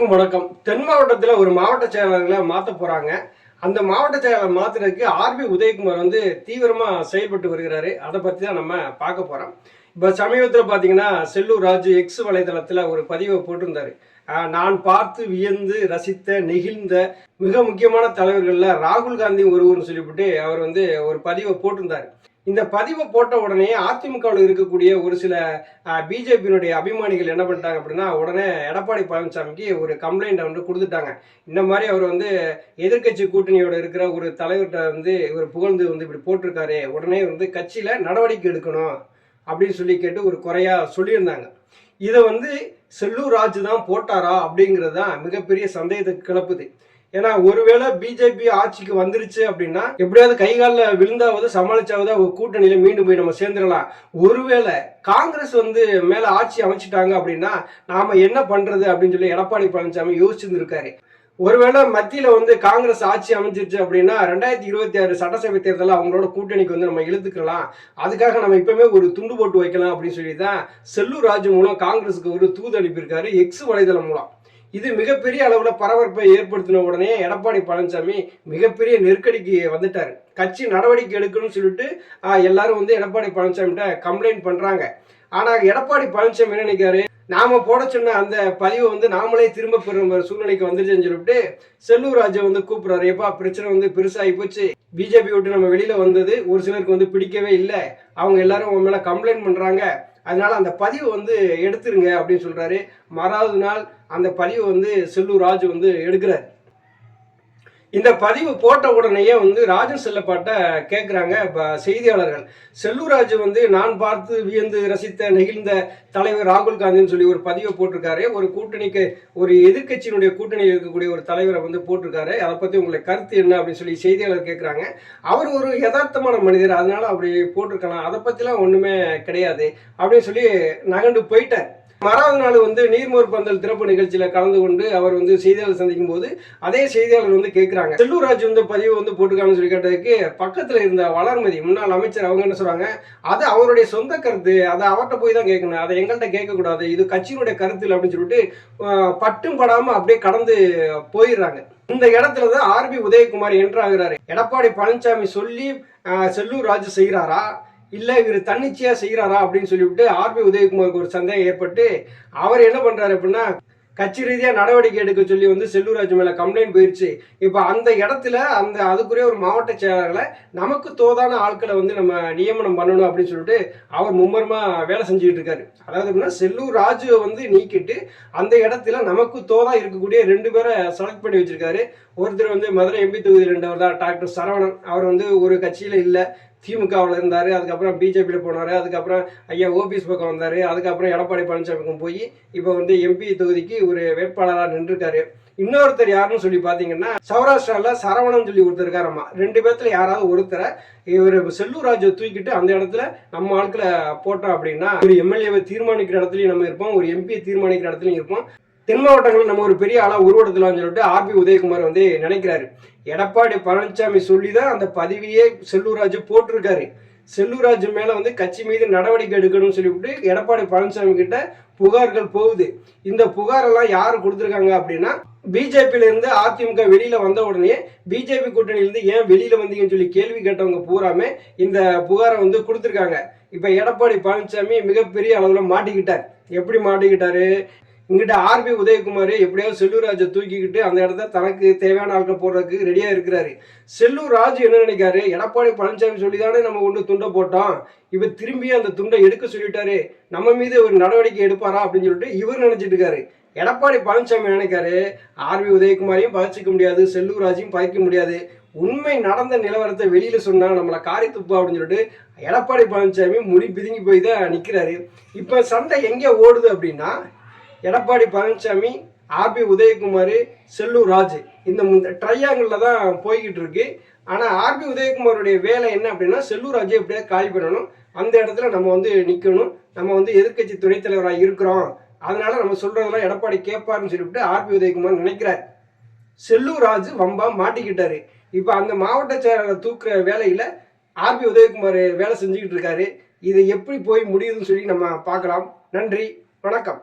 அனைவருக்கும் வணக்கம். தென் மாவட்டத்தில் ஒரு மாவட்ட செயலாளர்களை மாற்ற போகிறாங்க அந்த மாவட்ட செயலாளர் மாற்றுறதுக்கு ஆர்பி உதயகுமார் வந்து தீவிரமாக செயல்பட்டு வருகிறாரு. அதை பற்றி தான் நம்ம பார்க்க போகிறோம் இப்போ சமீபத்தில் பார்த்தீங்கன்னா செல்லூர் ராஜு எக்ஸ் வலைதளத்தில் ஒரு பதிவை போட்டிருந்தாரு. நான் பார்த்து வியந்து ரசித்த நெகிழ்ந்த மிக முக்கியமான தலைவர்களில் ராகுல் காந்தி ஒருவர்னு சொல்லிவிட்டு அவர் வந்து ஒரு பதிவை போட்டிருந்தார். இந்த பதிவை போட்ட உடனே அதிமுகவில் இருக்கக்கூடிய ஒரு சில பிஜேபியினுடைய அபிமானிகள் என்ன பண்ணிட்டாங்க அப்படின்னா உடனே எடப்பாடி பழனிசாமிக்கு ஒரு கம்ப்ளைண்ட் வந்து கொடுத்துட்டாங்க. இந்த மாதிரி அவர் வந்து எதிர்க்கட்சி கூட்டணியோட இருக்கிற ஒரு தலைவர்கிட்ட வந்து இவர் புகழ்ந்து வந்து இப்படி போட்டிருக்காரு உடனே வந்து கட்சியில நடவடிக்கை எடுக்கணும் அப்படின்னு சொல்லி கேட்டு ஒரு குறையா சொல்லியிருந்தாங்க. இதை வந்து செல்லூர் ராஜு தான் போட்டாரா அப்படிங்கிறது தான் மிகப்பெரிய சந்தேகத்தை கிளப்புது. ஏன்னா ஒருவேளை பிஜேபி ஆட்சிக்கு வந்துருச்சு அப்படின்னா எப்படியாவது கை காலில் விழுந்தாவது சமாளிச்சாவது அவங்க கூட்டணியில மீண்டும் போய் நம்ம சேர்ந்துடலாம். ஒருவேளை காங்கிரஸ் வந்து மேல ஆட்சி அமைச்சிட்டாங்க அப்படின்னா நாம என்ன பண்றது அப்படின்னு சொல்லி எடப்பாடி பழனிசாமி யோசிச்சிருந்திருக்காரு. ஒருவேளை மத்தியில வந்து காங்கிரஸ் ஆட்சி அமைஞ்சிருச்சு அப்படின்னா ரெண்டாயிரத்தி இருபத்தி ஆறு சட்டசபை தேர்தலில் அவங்களோட கூட்டணிக்கு வந்து நம்ம இழுத்துக்கலாம். அதுக்காக நம்ம இப்பவுமே ஒரு துண்டு போட்டு வைக்கலாம் அப்படின்னு சொல்லி தான் செல்லூர் ராஜு மூலம் காங்கிரஸுக்கு ஒரு தூது அனுப்பியிருக்காரு எக்ஸ் வலைதளம் மூலம். இது மிகப்பெரிய அளவில் பரபரப்பை ஏற்படுத்தின உடனே எடப்பாடி பழனிசாமி மிகப்பெரிய நெருக்கடிக்கு வந்துட்டார். கட்சி நடவடிக்கை எடுக்கணும்னு சொல்லிட்டு எல்லாரும் வந்து எடப்பாடி பழனிசாமிகிட்ட கம்ப்ளைண்ட் பண்ணுறாங்க ஆனால் எடப்பாடி பழனிசாமி என்ன நினைக்கிறாரு? நாம போட சொன்ன அந்த பதிவை வந்து நாமளே திரும்ப பெறும் சூழ்நிலைக்கு வந்துருச்சுன்னு சொல்லிட்டு செல்லூர் ராஜை வந்து கூப்பிடுறாரு. எப்பா பிரச்சனை வந்து பெருசாகி போச்சு. பிஜேபி விட்டு நம்ம வெளியில வந்தது ஒரு சிலருக்கு வந்து பிடிக்கவே இல்லை. அவங்க எல்லாரும் உன் மேல கம்ப்ளைண்ட் பண்றாங்க. அதனால அந்த பதிவை வந்து எடுத்துருங்க அப்படின்னு சொல்றாரு. மறாவது நாள் அந்த பதிவை வந்து செல்லூர் ராஜ் வந்து எடுக்கிறார். இந்த பதிவு போட்ட உடனேயே வந்து ராஜன் செல்லப்பாட்ட கேட்குறாங்க செய்தியாளர்கள். செல்லூராஜ் வந்து நான் பார்த்து வியந்து ரசித்த நெகிழ்ந்த தலைவர் ராகுல் காந்தின்னு சொல்லி ஒரு பதிவை போட்டிருக்காரு. ஒரு கூட்டணிக்கு ஒரு எதிர்க்கட்சியினுடைய கூட்டணியில் இருக்கக்கூடிய ஒரு தலைவரை வந்து போட்டிருக்காரு. அதை பற்றி உங்களை கருத்து என்ன? அப்படின்னு சொல்லி செய்தியாளர் கேட்குறாங்க அவர் ஒரு யதார்த்தமான மனிதர். அதனால அப்படி போட்டிருக்கலாம். அதை பற்றிலாம் ஒன்றுமே கிடையாது. அப்படின்னு சொல்லி நகண்டு போயிட்டார். மறாவது நாள் வந்து நீர்மோர் பந்தல் திறப்பு நிகழ்ச்சியில கலந்து கொண்டு அவர் வந்து செய்தியாளர் சந்திக்கும் போது அதே செய்தியாளர் வந்து கேட்கிறாங்க செல்லூர்ராஜ் வந்து பதிவு வந்து போட்டுக்கான்னு சொல்லி கேட்டதுக்கு பக்கத்துல இருந்த வளர்மதி முன்னாள் அமைச்சர் அவங்க என்ன சொல்றாங்க? அது அவருடைய சொந்த கருத்து. அதை அவர்கிட்ட போய் தான் கேட்கணும் அதை எங்கள்கிட்ட கேட்கக்கூடாது இது கட்சியினுடைய கருத்து அப்படின்னு சொல்லிட்டு பட்டும் படாம அப்படியே கடந்து போயிடுறாங்க. இந்த இடத்துல தான் ஆர்பி உதயகுமார் என்றாகிறாரு எடப்பாடி பழனிசாமி சொல்லி செல்லூர் ராஜு செய்கிறாரா இல்லை இவர் தன்னிச்சையா செய்கிறாரா அப்படின்னு சொல்லிவிட்டு ஆர்பி உதயகுமாருக்கு ஒரு சந்தேகம் ஏற்பட்டு அவர் என்ன பண்றாரு அப்படின்னா கட்சி ரீதியாக நடவடிக்கை எடுக்க சொல்லி வந்து செல்லூராஜ் மேலே கம்ப்ளைண்ட் போயிடுச்சு இப்போ அந்த இடத்துல அந்த அதுக்குரிய ஒரு மாவட்ட செயலாளர்களை நமக்கு தோதான ஆட்களை வந்து நம்ம நியமனம் பண்ணணும் அப்படின்னு சொல்லிட்டு அவர் மும்மரமாக வேலை செஞ்சுக்கிட்டு இருக்காரு. அதாவது எப்படின்னா செல்லூர் ராஜுவை வந்து நீக்கிட்டு அந்த இடத்துல நமக்கு தோதா இருக்கக்கூடிய ரெண்டு பேரை செலக்ட் பண்ணி வச்சிருக்காரு. ஒருத்தர் வந்து மதுரை எம்பி தொகுதி ரெண்டவர் தான் டாக்டர் சரவணன். அவர் வந்து ஒரு கட்சியில் இல்லை. திமுகவில் இருந்தார் அதுக்கப்புறம் பிஜேபியில் போனார் அதுக்கப்புறம் ஐயா ஓபிஎஸ் பக்கம் வந்தார் அதுக்கப்புறம் எடப்பாடி பழனிசாமிக்கும் போய் இப்போ வந்து எம்பி தொகுதிக்கு ஒரு வேட்பாளராக நின்றுருக்காரு. இன்னொருத்தர் யாருன்னு சொல்லி பார்த்தீங்கன்னா சௌராஷ்டிராவில் சரவணன் சொல்லி ஒருத்தர் இருக்காரம்மா. ரெண்டு பேர்த்துல யாராவது ஒருத்தரை இவர் செல்லூர் ராஜை தூக்கிட்டு அந்த இடத்துல நம்ம ஆட்களை போட்டோம் அப்படின்னா ஒரு எம்எல்ஏவை தீர்மானிக்கிற இடத்துலையும் நம்ம இருப்போம் ஒரு எம்பியை தீர்மானிக்கிற இடத்துலையும் இருப்போம். தென் மாவட்டங்களில் நம்ம ஒரு பெரிய ஆளா உருவடுத்தலாம்னு சொல்லிட்டு ஆர்பி உதயகுமார் வந்து நினைக்கிறாரு. எடப்பாடி பழனிசாமி சொல்லி தான் அந்த பதவியே செல்லூராஜ் போட்டிருக்காரு. செல்லூராஜ் மேல வந்து கட்சி மீது நடவடிக்கை எடுக்கணும்னு சொல்லிவிட்டு எடப்பாடி பழனிசாமி கிட்ட புகார்கள் போகுது. இந்த புகாரெல்லாம் யார் கொடுத்துருக்காங்க அப்படின்னா பிஜேபியில இருந்து அதிமுக வெளியில வந்த உடனே பிஜேபி கூட்டணியிலிருந்து ஏன் வெளியில வந்தீங்கன்னு சொல்லி கேள்வி கேட்டவங்க பூராமே இந்த புகாரை வந்து கொடுத்துருக்காங்க. இப்ப எடப்பாடி பழனிசாமி மிகப்பெரிய அளவுல மாட்டிக்கிட்டார். எப்படி மாட்டிக்கிட்டாரு? இங்கிட்ட ஆர்பி உதயகுமார் எப்படியாவது செல்லூர் ராஜை தூக்கிக்கிட்டு அந்த இடத்த தனக்கு தேவையான ஆட்கள் போடுறதுக்கு ரெடியா இருக்கிறாரு. செல்லூர் ராஜ் என்ன நினைக்காரு எடப்பாடி பழனிசாமி சொல்லி தானே நம்ம கொண்டு துண்டை போட்டோம் இவர் திரும்பி அந்த துண்டை எடுக்க சொல்லிட்டாரு. நம்ம மீது ஒரு நடவடிக்கை எடுப்பாரா அப்படின்னு சொல்லிட்டு இவர் நினைச்சிட்டு இருக்காரு. எடப்பாடி பழனிசாமி நினைக்காரு ஆர்பி உதயகுமாரையும் பகிச்சிக்க முடியாது செல்லூர் ராஜையும் பகிக்க முடியாது. உண்மை நடந்த நிலவரத்தை வெளியில சொன்னா நம்மளை காரி துப்பா அப்படின்னு சொல்லிட்டு எடப்பாடி பழனிசாமி முடி பிதுங்கி போய் தான் நிக்கிறாரு. இப்ப சண்டை எங்கே ஓடுது அப்படின்னா எடப்பாடி பழனிசாமி ஆர்பி உதயகுமார் செல்லூர் ராஜ். இந்த ட்ரையாங்கிளில் தான் போய்கிட்டு இருக்கு. ஆனால் ஆர்பி உதயகுமாருடைய வேலை என்ன அப்படின்னா செல்லூர் ராஜை எப்படியாவது காலி பண்ணணும். அந்த இடத்துல நம்ம வந்து நிற்கணும் நம்ம வந்து எதிர்க்கட்சி துணைத் தலைவராக இருக்கிறோம். அதனால நம்ம சொல்றதெல்லாம் எடப்பாடி கேட்பாருன்னு சொல்லிவிட்டு ஆர்பி உதயகுமார் நினைக்கிறார். செல்லூர் ராஜ் வம்பா மாட்டிக்கிட்டாரு. இப்போ அந்த மாவட்ட செயலாளர் தூக்குற வேலையில் ஆர்பி உதயகுமார் வேலை செஞ்சுக்கிட்டு இருக்காரு. இது எப்படி போய் முடியுதுன்னு சொல்லி நம்ம பார்க்கலாம். நன்றி. வணக்கம்.